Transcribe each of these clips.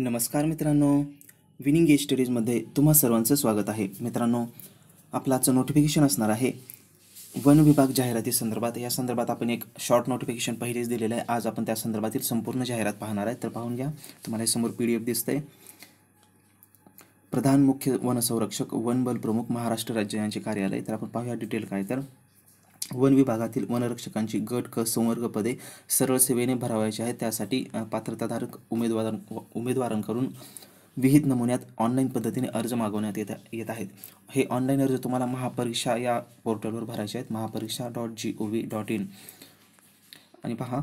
नमस्कार मित्रांनो. Winning age स्टडीजमध्ये तुम्हा सर्वांचं स्वागत आहे. मित्रांनो आपलं आजचं नोटिफिकेशन असणार आहे. वन विभाग जाहिराती संदर्भात. या संदर्भात आपण एक शॉर्ट नोटिफिकेशन पहिलेच दिलेलं आहे. आज आपण त्या संदर्भातील संपूर्ण जाहिरात पाहणार आहे. तर पाहून घ्या. तुम्हाला समोर पी डी एफ दिसतंय. प्रधान मुख्य वनसंरक्षक वन बल प्रमुख महाराष्ट्र राज्य यांचे कार्यालय. तर आपण पाहूया डिटेल काय तर. वन विभागातील वनरक्षकांची गट क संवर्ग पदे सरळ सेवेने भरावायची आहेत. त्यासाठी पात्रताधारक उमेदवार उमेदवारांकडून विहित नमुन्यात ऑनलाईन पद्धतीने अर्ज मागवण्यात येत येत आहेत. हे ऑनलाईन अर्ज तुम्हाला महापरीक्षा या पोर्टलवर भरायचे आहेत. Mahapariksha dot G O V dot in. आणि पहा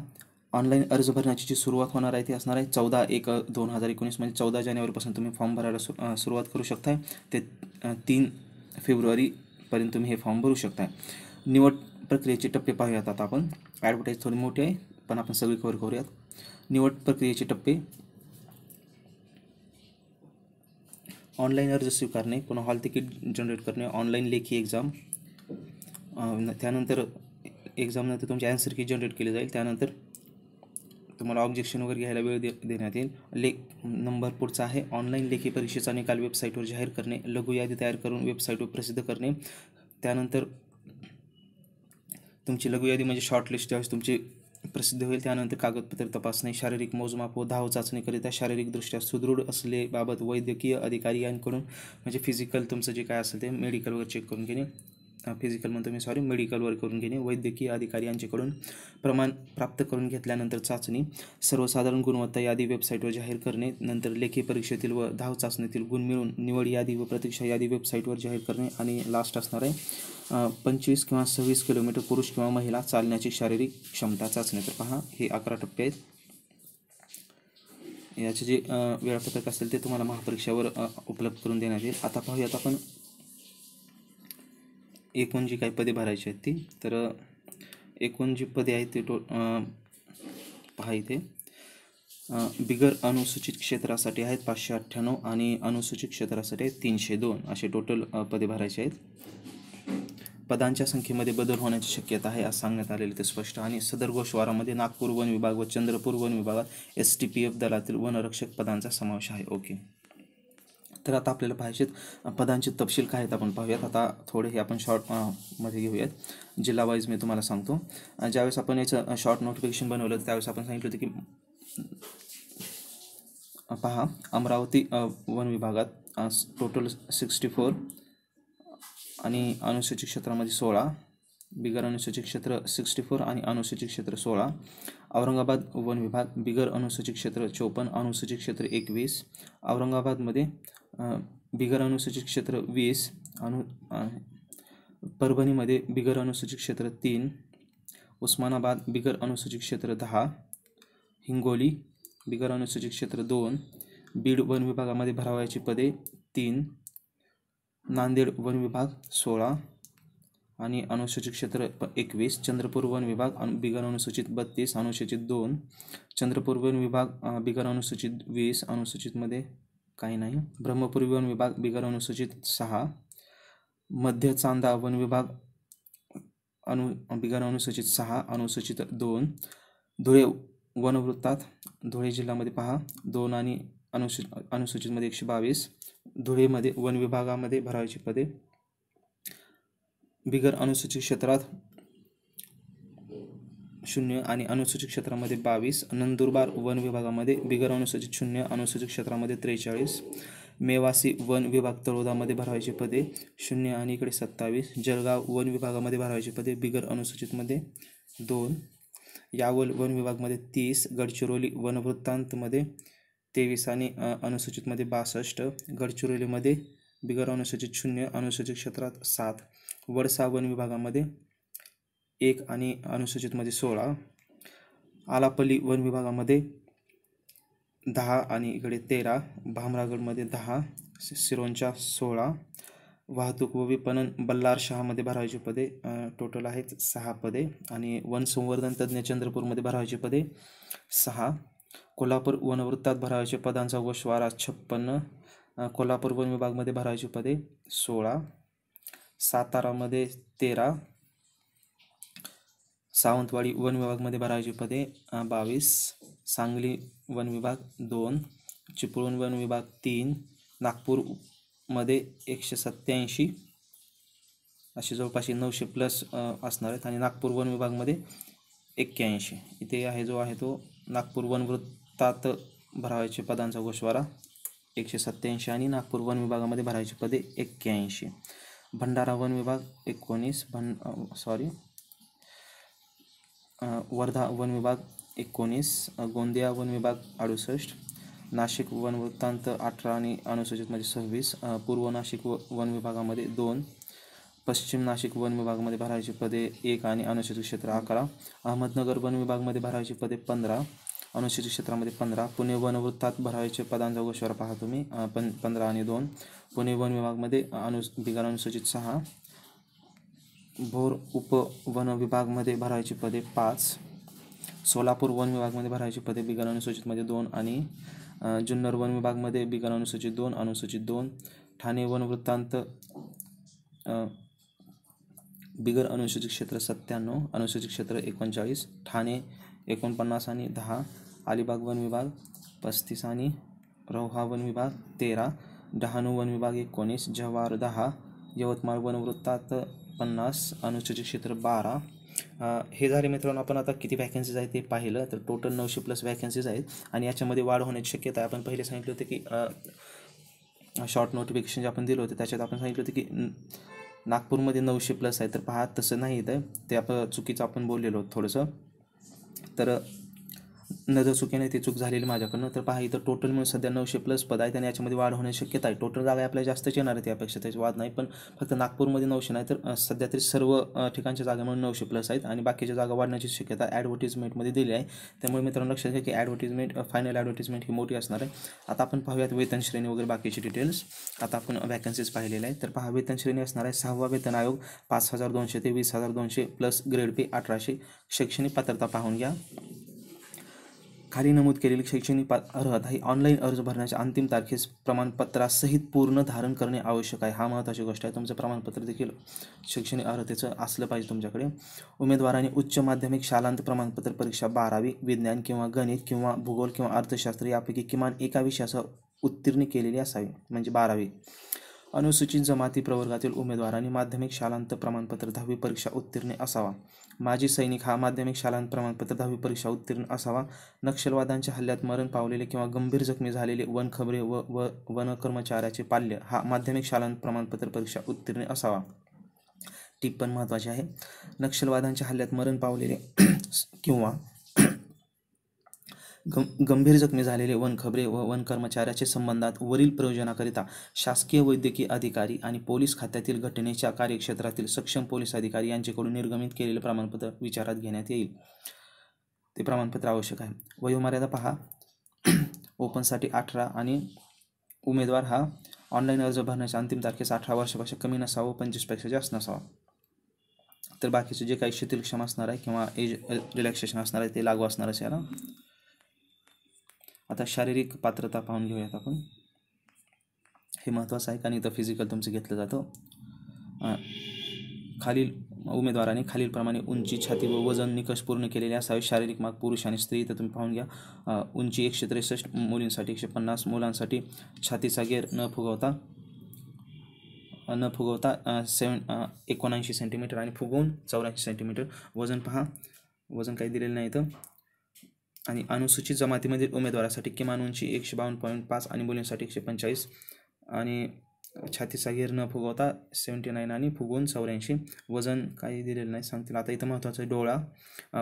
ऑनलाईन अर्ज भरण्याची जी सुरुवात होणार आहे ती असणार आहे चौदा एक दोन हजार एकोणीस म्हणजे चौदा जानेवारीपासून तुम्ही फॉर्म भरायला सु सुरुवात करू शकताय. ते तीन फेब्रुवारीपर्यंत तुम्ही हे फॉर्म भरू शकताय. निवड प्रक्रियेचे टप्पे पाहूयात आता आपण. ॲडव्हर्टाईज थोडी मोठी आहे पण आपण सगळी कव्हर करूयात. निवड प्रक्रियेचे टप्पे. ऑनलाईन अर्ज स्वीकारणे पुन्हा हॉल तिकीट जनरेट करणे ऑनलाईन लेखी एक्झाम त्यानंतर एक्झामनंतर तुमची ॲन्सर की जनरेट केली जाईल. त्यानंतर तुम्हाला ऑब्जेक्शन वगैरे घ्यायला वेळ दे देण्यात येईल. लेख नंबर पुढचा आहे. ऑनलाईन लेखी परीक्षेचा निकाल वेबसाईटवर जाहीर करणे लघु यादी तयार करून वेबसाईटवर प्रसिद्ध करणे. त्यानंतर तुमची लघु यादी म्हणजे शॉर्टलिस्ट ज्यावेळेस तुमची प्रसिद्ध होईल. त्यानंतर कागदपत्र तपासणे शारीरिक मोजमाप व धाव चाचणीकरिता शारीरिकदृष्ट्या सुदृढ असलेबाबत वैद्यकीय अधिकारी यांकडून म्हणजे फिजिकल तुमचं जे काय असेल ते मेडिकलवर चेक करून घेणे. फिजिकल म्हणतो मी सॉरी मेडिकलवर करून घेणे. वैद्यकीय अधिकारी यांच्याकडून प्रमाण प्राप्त करून घेतल्यानंतर चाचणी सर्वसाधारण गुणवत्ता यादी वेबसाईटवर जाहीर करणे नंतर लेखी परीक्षेतील व धाव चाचणीतील गुण मिळून निवड यादी व प्रतीक्षा यादी वेबसाईटवर जाहीर करणे आणि लास्ट असणार आहे पंचवीस किंवा सव्वीस किलोमीटर पुरुष किंवा महिला चालण्याची शारीरिक क्षमता चाचणी. तर पहा हे अकरा टप्पे आहेत. याचे जे वेळापत्रक असेल ते तुम्हाला महापरीक्षावर उपलब्ध करून देण्यात येईल. आता पाहूयात आपण एकूण जी काही पदे भरायची आहेत ती तर एकूण जी पदे आहेत ते टो पहा इथे. बिगर अनुसूचित क्षेत्रासाठी आहेत पाचशे अठ्ठ्याण्णव आणि अनुसूचित क्षेत्रासाठी आहेत तीनशे दोन असे टोटल पदे भरायचे आहेत. पदांच्या संख्येमध्ये बदल होण्याची शक्यता आहे असं सांगण्यात आलेले ते स्पष्ट. आणि सदर गोषवारामध्ये नागपूर वन विभाग व चंद्रपूर वन विभागात एस टी पी एफ दलातील वनरक्षक पदांचा समावेश आहे. ओके. तर आता आपल्याला पाहिजेत पदांचे तपशील काय आहेत आपण पाहूयात. आता थोडे हे आपण शॉर्टमध्ये घेऊयात. जिल्हा वाईज मी तुम्हाला सांगतो. ज्यावेळेस आपण याचं शॉर्ट नोटिफिकेशन बनवलं त्यावेळेस आपण सांगितलं होतं की पहा अमरावती वन विभागात टोटल सिक्स्टी फोर आणि अनुसूचित क्षेत्रामध्ये सोळा बिगर अनुसूचित क्षेत्र सिक्स्टी फोर आणि अनुसूचित क्षेत्र सोळा औरंगाबाद वन विभाग बिगर अनुसूचित क्षेत्र चोपन्न अनुसूचित क्षेत्र एकवीस औरंगाबादमध्ये बिगर अनुसूचित क्षेत्र वीस अनु परभणीमध्ये बिगर अनुसूचित क्षेत्र तीन उस्मानाबाद बिगर अनुसूचित क्षेत्र दहा हिंगोली बिगर अनुसूचित क्षेत्र दोन बीड वन विभागामध्ये भरावयाची पदे तीन नांदेड वन विभाग सोळा आणि अनुसूचित क्षेत्र एकवीस चंद्रपूर वन विभाग अनु बिगर अनुसूचित बत्तीस अनुसूचित दोन चंद्रपूर वन विभाग बिगर अनुसूचित वीस अनुसूचितमध्ये काही नाही. ब्रह्मपुरी वन विभाग बिगर अनुसूचित सहा. मध्य चांदा वन विभाग अनु बिगर अनुसूचित सहा अनुसूचित दोन. धुळे वनवृत्तात धुळे जिल्ह्यामध्ये पहा. दोन आणि अनुसू अनुसूचितमध्ये एकशे बावीस. धुळेमध्ये वन विभागामध्ये भरायची पदे. बिगर अनुसूचित क्षेत्रात शून्य आणि अनुसूचित क्षेत्रामध्ये बावीस नंदुरबार वन विभागामध्ये बिगर अनुसूचित शून्य अनुसूचित क्षेत्रामध्ये त्रेचाळीस मेवासी वन विभाग तळोदामध्ये भरावायची पदे शून्य आणि इकडे सत्तावीस जळगाव वन विभागामध्ये भरावायची पदे बिगर अनुसूचितमध्ये दोन यावल वन विभागमध्ये तीस गडचिरोली वनवृत्तांतमध्ये तेवीस आणि अनुसूचितमध्ये बासष्ट गडचिरोलीमध्ये बिगर अनुसूचित शून्य अनुसूचित क्षेत्रात सात वडसा वन विभागामध्ये एक आणि अनुसूचितमध्ये सोळा. आलापल्ली वन विभागामध्ये दहा आणि इकडे तेरा. भामरागडमध्ये दहा सिरोंच्या सोळा. वाहतूक व विपणन बल्लार शहामध्ये भरावायची पदे टोटल आहेत सहा पदे. आणि वन संवर्धन तज्ज्ञ चंद्रपूरमध्ये भरावायची पदे सहा. कोल्हापूर वनवृत्तात भरावायचे पदांचा वशवारा छप्पन्न. कोल्हापूर वन विभागमध्ये भरावायची पदे सोळा. सातारामध्ये तेरा. सावंतवाडी वन विभागमध्ये भरायची पदे बावीस. सांगली वन विभाग दोन. चिपळूण वन विभाग तीन. नागपूरमध्ये एकशे सत्त्याऐंशी. असे जवळपास नऊशे प्लस असणार आहेत. आणि नागपूर वन विभागमध्ये एक्क्याऐंशी. इथे आहे जो आहे तो नागपूर वन वृत्तात भरावायचे पदांचा गोषवारा. एकशे सत्त्याऐंशी आणि नागपूर वन विभागामध्ये भरायची पदे एक्क्याऐंशी. भंडारा वन विभाग एकोणीस. भं सॉरी वर्धा वन विभाग एकोणीस गोंदिया वन विभाग अडुसष्ट नाशिक वन वृत्तांत अठरा आणि अनुसूचितमध्ये सव्वीस पूर्व नाशिक व वन विभागामध्ये दोन पश्चिम नाशिक वन विभागामध्ये भरायची पदे एक आणि अनुसूचित क्षेत्र अकरा अहमदनगर वन विभागामध्ये भरायची पदे पंधरा अनुसूचित क्षेत्रामध्ये पंधरा पुणे वन वृत्तात भरायचे पदांचा गोष्टीवर पहा तुम्ही पण पंधरा आणि दोन पुणे वन विभागमध्ये अनु बिगर अनुसूचित सहा भोर उप वन विभागमध्ये भरायची पदे पाच. सोलापूर वन विभागमध्ये भरायची पदे बिगर अनुसूचितमध्ये दोन आणि जुन्नर वन विभागमध्ये बिगर अनुसूचित दोन अनुसूचित दोन. ठाणे वन वृत्तांत बिगर अनुसूचित क्षेत्र सत्त्याण्णव अनुसूचित क्षेत्र एकोणचाळीस ठाणे एकोणपन्नास आणि दहा. अलिबाग वन विभाग पस्तीस आणि रोहा वन विभाग तेरा. डहाणू वन विभाग एकोणीस जव्हार दहा. यवतमाळ वन वृत्तात पन्नास अनुसूचित क्षेत्र बारा. हे झाले मित्रांनो आपण आता किती वॅकन्सीज आहेत ते पाहिलं तर टोटल नऊशे प्लस वॅकन्सीज आहेत. आणि याच्यामध्ये वाढ होण्याची शक्यता आहे. आपण पहिले सांगितलं होतं की शॉर्ट नोटिफिकेशन जे आपण दिलं होतं त्याच्यात आपण सांगितलं होतं की नागपूरमध्ये नऊशे प्लस आहे. तर पहा तसं नाही आहे ते आपण चुकीचं आपण बोललेलो थोडंसं. तर नजर चुकीने ती चूक झालेली माझ्याकडनं. तर पहा इथं टोटल मिळून सध्या नऊशे प्लस पद आहेत आणि याच्यामध्ये वाढ होण्याची शक्यता आहे. टोटल जागा आपल्या जास्तच येणार आहे त्यापेक्षा त्याची वाद नाही. पण फक्त नागपूरमध्ये नऊशे नाही तर सध्या तरी सर्व ठिकाणच्या जागा म्हणून नऊशे प्लस आहेत आणि बाकीच्या जागा वाढण्याची शक्यता ॲडव्हर्टिजमेंटमध्ये दिली आहे. त्यामुळे मित्रांनो लक्षात घ्या की ॲडव्हर्टिजमेंट फायनल ॲडव्हर्टिजमेंट ही मोठी असणार आहे. आता आपण पाहूयात वेतन श्रेणी वगैरे बाकीची डिटेल्स आता आपण वॅकन्सीज पाहिलेल्या आहे तर पहा वेतन श्रेणी असणार आहे सहावा वेतन आयोग. पाच हजार दोनशे ते वीस हजार दोनशे प्लस ग्रेड पे अठराशे. शैक्षणिक पात्रता पाहून घ्या. खाली नमूद केलेली शैक्षणिक पा अर्हता ही ऑनलाईन अर्ज भरण्याच्या अंतिम तारखेस प्रमाणपत्रासहित पूर्ण धारण करणे आवश्यक आहे. हा महत्त्वाची गोष्ट आहे. तुमचं प्रमाणपत्र देखील शैक्षणिक अर्हतेचं असलं पाहिजे तुमच्याकडे. उमेदवाराने उच्च माध्यमिक शालांत प्रमाणपत्र परीक्षा बारावी विज्ञान किंवा गणित किंवा भूगोल किंवा अर्थशास्त्र यापैकी किमान एका विषयासह उत्तीर्ण केलेली असावी. म्हणजे बारावी. अनुसूचित जमाती प्रवर्गातील उमेदवारांनी माध्यमिक शालांत प्रमाणपत्र दहावी परीक्षा उत्तीर्ण असावा. माजी सैनिक हा माध्यमिक शालांत प्रमाणपत्र दहावी परीक्षा उत्तीर्ण असावा. नक्षलवादांच्या हल्ल्यात मरण पावलेले किंवा गंभीर जखमी झालेले वनखबरे व व वन कर्मचाऱ्याचे पाल्य हा माध्यमिक शालांत प्रमाणपत्र परीक्षा उत्तीर्ण असावा. टिप्पण महत्त्वाचे आहे. नक्षलवादांच्या हल्ल्यात मरण पावलेले किंवा गं गंभीर जखमी झालेले वनखबरे व वन कर्मचाऱ्याचे संबंधात वरील प्रयोजनाकरिता शासकीय वैद्यकीय अधिकारी आणि पोलीस खात्यातील घटनेच्या कार्यक्षेत्रातील सक्षम पोलीस अधिकारी यांच्याकडून निर्गमित केलेले प्रमाणपत्र विचारात घेण्यात येईल. ते प्रमाणपत्र आवश्यक आहे. वयोमर्यादा पहा. ओपनसाठी अठरा आणि उमेदवार हा ऑनलाईन अर्ज भरण्याच्या अंतिम तारखेस अठरा वर्षापेक्षा कमी नसावं पंचवीसपेक्षा जास्त नसावा. तर बाकीचे जे काही शिथिलक्षम असणार आहे किंवा एज रिलॅक्सेशन असणार आहे ते लागू असणार आहे ना? आता शारीरिक पात्रता पाहून घेऊयात आपण. हे महत्त्वाचं आहे कारण इथं फिजिकल तुमचं घेतलं जातं. खालील उमेदवाराने खालीलप्रमाणे उंची छाती व वजन निकष पूर्ण केलेले असावे. शारीरिक माग पुरुष आणि स्त्री तर तुम्ही पाहून घ्या. उंची एकशे त्रेसष्ट मुलींसाठी एकशे पन्नास मुलांसाठी छातीचा गेर न फुगवता न फुगवता सेवन एकोणऐंशी सेंटीमीटर आणि फुगवून चौऱ्याऐंशी सेंटीमीटर वजन पहा. वजन काही दिलेलं नाही तर आणि अनुसूचित जमातीमधील उमेदवारासाठी किमान उंची एकशे बावन्न पॉईंट पाच आणि मुलींसाठी एकशे पंचेचाळीस. आणि छातीचा घेर न फुगवता सेवन्टी नाईन आणि फुगवून चौऱ्याऐंशी वजन काही दिलेलं नाही सांगतील. आता इथं महत्त्वाचं आहे डोळा.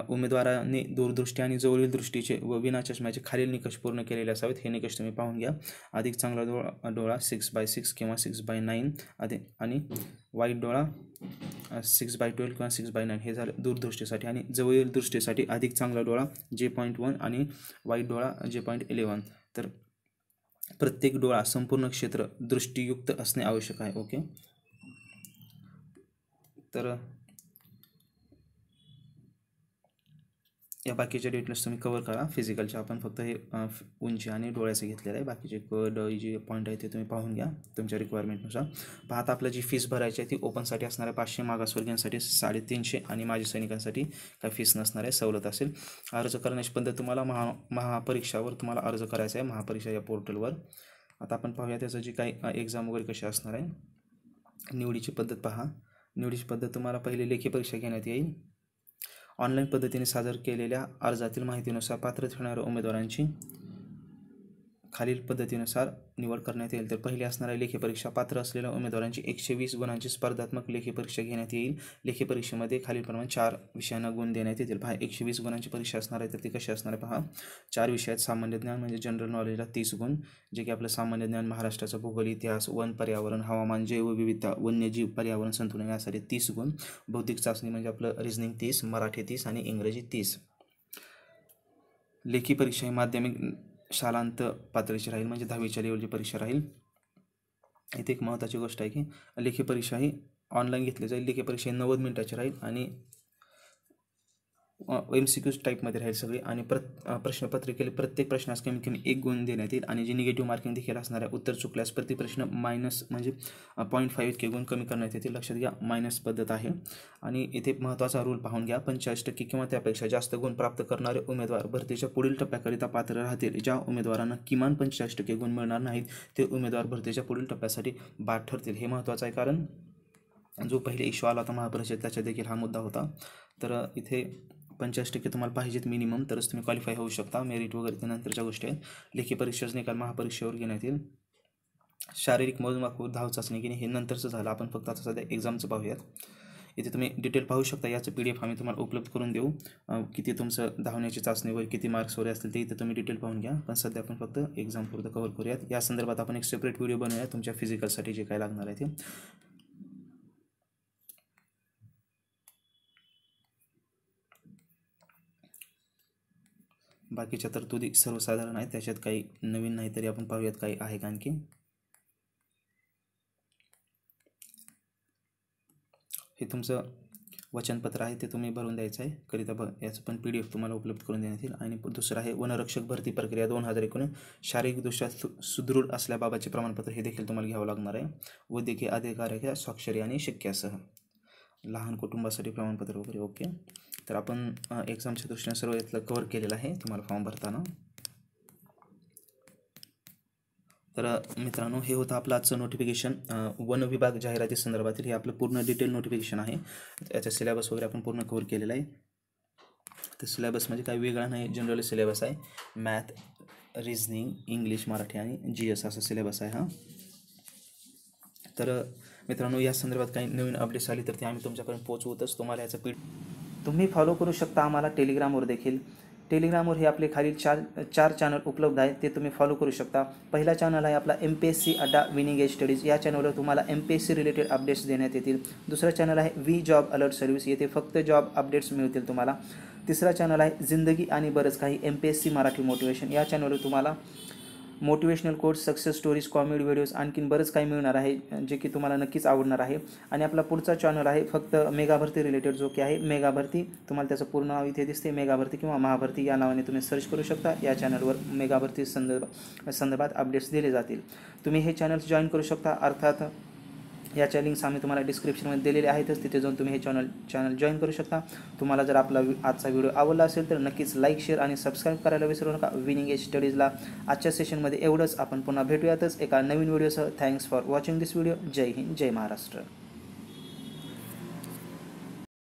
उमेदवाराने दूरदृष्टी आणि जवळील दृष्टीचे व विना चष्म्याचे खालील निकष पूर्ण केलेले असावेत. हे निकष तुम्ही पाहून घ्या. अधिक चांगला डोळा डोळा सिक्स बाय सिक्स किंवा सिक्स बाय नाईन अधिक आणि वाईट डोळा सिक्स बाय ट्वेल्व किंवा सिक्स बाय नाईन हे झालं दूरदृष्टीसाठी आणि जवळील दृष्टीसाठी अधिक चांगला डोळा जे पॉईंट वन आणि वाईट डोळा जे पॉईंट इलेवन तर प्रत्येक डोळा संपूर्ण क्षेत्र दृष्टीयुक्त असणे आवश्यक आहे ओके? तर या बाकीच्या डिटेल्स तुम्ही कवर करा. फिजिकलच्या आपण फक्त हे उंची आणि डोळ्याचं घेतलेलं आहे. बाकीचे क ड जे पॉईंट आहे ते तुम्ही पाहून घ्या तुमच्या रिक्वायरमेंटनुसार पाहता आपलं जी फीस भरायची आहे ती ओपनसाठी असणार आहे पाचशे मागासवर्गीयांसाठी साडेतीनशे आणि माजी सैनिकांसाठी काय फीस नसणार आहे सवलत असेल. अर्ज करण्याची पद्धत तुम्हाला महा महापरीक्षावर तुम्हाला अर्ज करायचा आहे. महापरीक्षा या पोर्टलवर आता आपण पाहूया त्याचं जी काही एक्झाम वगैरे कशी असणार आहे. निवडीची पद्धत पहा. निवडीची पद्धत तुम्हाला पहिले लेखी परीक्षा घेण्यात येईल. ऑनलाईन पद्धतीने सादर केलेल्या अर्जातील माहितीनुसार पात्र ठरणाऱ्या उमेदवारांची खालील पद्धतीनुसार निवड करण्यात येईल. तर पहिली असणाऱ्या लेखी परीक्षा पात्र असलेल्या उमेदवारांची एकशे वीस गुणांची स्पर्धात्मक लेखी परीक्षा घेण्यात येईल. लेखी परीक्षेमध्ये खालीलप्रमाणे चार विषयांना गुण देण्यात येतील. पहा एकशे वीस गुणांची परीक्षा असणार आहे तर ती कशी असणार आहे पहा. चार विषयात सामान्य ज्ञान म्हणजे जनरल नॉलेजला तीस गुण जे की आपलं सामान्य ज्ञान महाराष्ट्राचा भूगोल इतिहास वन पर्यावरण हवामान जैवविविधता वन्यजीव पर्यावरण संतुलन यासाठी तीस गुण बौद्धिक चाचणी म्हणजे आपलं रिझनिंग तीस मराठी तीस आणि इंग्रजी तीस. लेखी परीक्षा ही माध्यमिक शालांत पातळीची राहील म्हणजे दहावीच्या लेवलची परीक्षा राहील. इथे एक महत्त्वाची गोष्ट आहे की लेखी परीक्षा ही ऑनलाईन घेतली जाईल. लेखी परीक्षा ही नव्वद मिनिटाची राहील आणि एम सी क्यूज टाईपमध्ये राहील सगळे आणि प्रत प्रश्नपत्रिकेले प्रश्नपत्रिकेला प्रत्येक प्रश्नास कमीत कमी एक गुण देण्यात येईल आणि जे निगेटिव्ह मार्किंग देखील असणार आहे उत्तर चुकल्यास प्रति प्रश्न मायनस म्हणजे पॉईंट फाईव्ह इतके गुण कमी करण्यात येतील. लक्षात घ्या मायनस पद्धत आहे. आणि इथे महत्त्वाचा रूल पाहून घ्या पंचेचाळीस टक्के किंवा त्यापेक्षा जास्त गुण प्राप्त करणारे उमेदवार भरतीच्या पुढील टप्प्याकरिता पात्र राहतील. ज्या उमेदवारांना किमान पंचेचाळीस टक्के गुण मिळणार नाहीत ते उमेदवार भरतीच्या पुढील टप्प्यासाठी बाद ठरतील. हे महत्त्वाचं आहे कारण जो पहिले इश्यू आला होता महापरिषद त्याच्या देखील हा मुद्दा होता. तर इथे पंचवीस टक्के तुम्हाला पाहिजेत मिनिमम तरच तुम्ही क्वालिफाय होऊ शकता. मेरिट वगैरे त्या नंतरच्या गोष्टी आहेत. लेखी परीक्षाच निकाल महापरीक्षेवर घेण्यात येईल. शारीरिक मोजमाप धाव चाचणी घेणे हे नंतरचं झालं. आपण फक्त आता सध्या एक्झामचं पाहूयात. इथे तुम्ही डिटेल पाहू शकता. याचं पी डी एफ आम्ही तुम्हाला उपलब्ध करून देऊ. किती तुमचं धावण्याची चाचणी वगैरे किती मार्क्स वगैरे असतील ते इथे तुम्ही डिटेल पाहून घ्या. पण सध्या आपण फक्त एक्झाम पुरतं कव्हर करूयात. या संदर्भात आपण एक सेपरेट व्हिडिओ बनवूया तुमच्या फिजिकलसाठी जे काय लागणार आहे ते. बाकीच्या तरतुदी सर्वसाधारण आहेत त्याच्यात काही नवीन नाही तरी आपण पाहूयात काही आहे का आणखी. हे तुमचं वचनपत्र आहे ते तुम्ही भरून द्यायचं आहे. करिता ब याचं पण पी डी एफ तुम्हाला उपलब्ध करून देण्यात येईल. आणि दुसरं आहे वनरक्षक भरती प्रक्रिया दोन हजार एकोणीस शारीरिकदृष्ट्या सु सुदृढ असल्याबाबतचे प्रमाणपत्र हे देखील तुम्हाला घ्यावं लागणार आहे. वैद्यकीय अधिकाऱ्याच्या स्वाक्षरी आणि शिक्क्यासह. लहान कुटुंबासाठी प्रमाणपत्र वगैरे ओके. तर आपण एक्झामच्या दृष्टीने सर्व यातलं कवर केलेलं आहे. तुम्हाला फॉर्म भरताना. तर मित्रांनो हे होतं आपलं आजचं नोटिफिकेशन वन विभाग जाहिराती संदर्भातील हे आपलं पूर्ण डिटेल नोटिफिकेशन आहे. याचा सिलेबस वगैरे आपण पूर्ण कवर केलेला आहे. तर सिलेबस म्हणजे काही वेगळा नाही जनरल सिलेबस आहे. मॅथ रिझनिंग इंग्लिश मराठी आणि जी एस असा सिलेबस आहे हा. तर मित्रांनो या संदर्भात काही नवीन अपडेट्स आली तर ते आम्ही तुमच्यापर्यंत पोहोचवतच तुम्हाला याचं पी तुम्ही फॉलो करू शकता आम्हाला टेलिग्रामवर देखील. टेलिग्रामवर हे आपले खालील चार चार चॅनल उपलब्ध आहेत ते तुम्ही फॉलो करू शकता. पहिला चॅनल आहे आपला M P S C Adda winning edge studies या चॅनलवर तुम्हाला M P S C related updates देण्यात येतील. दुसरा चॅनल आहे वी जॉब अलर्ट सर्व्हिस येथे फक्त जॉब अपडेट्स मिळतील तुम्हाला. तिसरा चॅनल आहे जिंदगी आणि बरंच काही M P S C Marathi motivation या चॅनलवर तुम्हाला motivational course success stories comedy videos आणखीन बरंच काही मिळणार आहे जे की तुम्हाला नक्कीच आवडणार आहे. आणि आपला पुढचा चॅनल आहे फक्त मेगा भरती रिलेटेड जो की आहे मेगा भरती तुम्हाला त्याचं पूर्ण नाव इथे दिसते मेगा भरती किंवा महाभरती. या नावाने तुम्ही सर्च करू शकता. या चॅनलवर मेगा भरती संदर्भ संदर्भात अपडेट्स दिले जातील. तुम्ही हे चॅनल्स जॉईन करू शकता. अर्थात याच्या लिंक्स आम्ही तुम्हाला डिस्क्रिप्शनमध्ये दिलेले आहेतच. तिथे जाऊन तुम्ही हे चॅनल चॅनल जॉईन करू शकता. तुम्हाला जर आपला आजचा व्हिडिओ आवडला असेल तर नक्कीच लाईक शेअर आणि सबस्क्राईब करायला विसरू नका. विनिंग एज स्टडीजला आजच्या सेशनमध्ये एवढंच. आपण पुन्हा भेटूयातच एका नवीन व्हिडिओसह thanks for watching this video जय हिंद जय महाराष्ट्र.